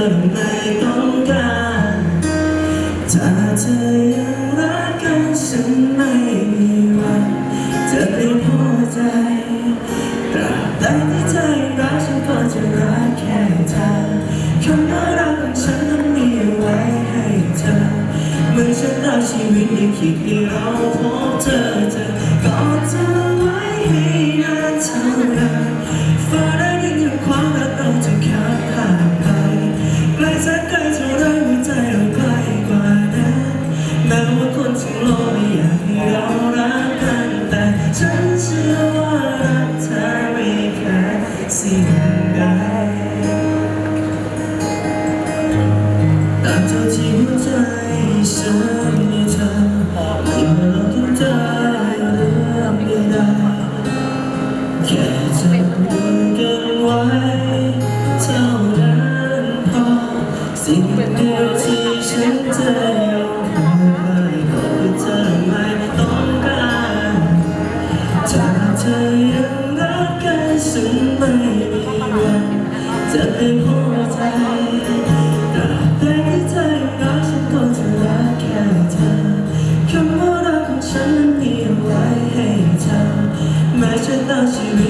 อเธอไม่ต้องการถ้าเธอยังรักกันฉันไม่มีวันจะเปลี่ยนหัวใจตราบใดที่เธอยังรักฉันก็จะรักแค่เธอคำว่ารักของฉันนั้นมีเอาไว้ให้เธอเมื่อฉันรักชีวิตยังคิดให้เราพบ ใกล้เท่าไรหัใจเราใกล้กว่านั้นแม้ว่าคนทั้งโลกไม่อยากให้เรารักกันแต่ฉันเชื่อว่ารักเธอไม่แค่สิ่ง ยวที่ฉันจะอยู่เธอไม่ขอเธอไม่ต้องการถ้าเธอยังรักกันซึ่งไม่มีวันจะเป็นหัวใจแต่แต่ที่เธอรักฉันก็จะรักแค่เธอคำว่ารักของฉันนั้นมีเอาไว้ให้เธอแม้จะตาชีวิต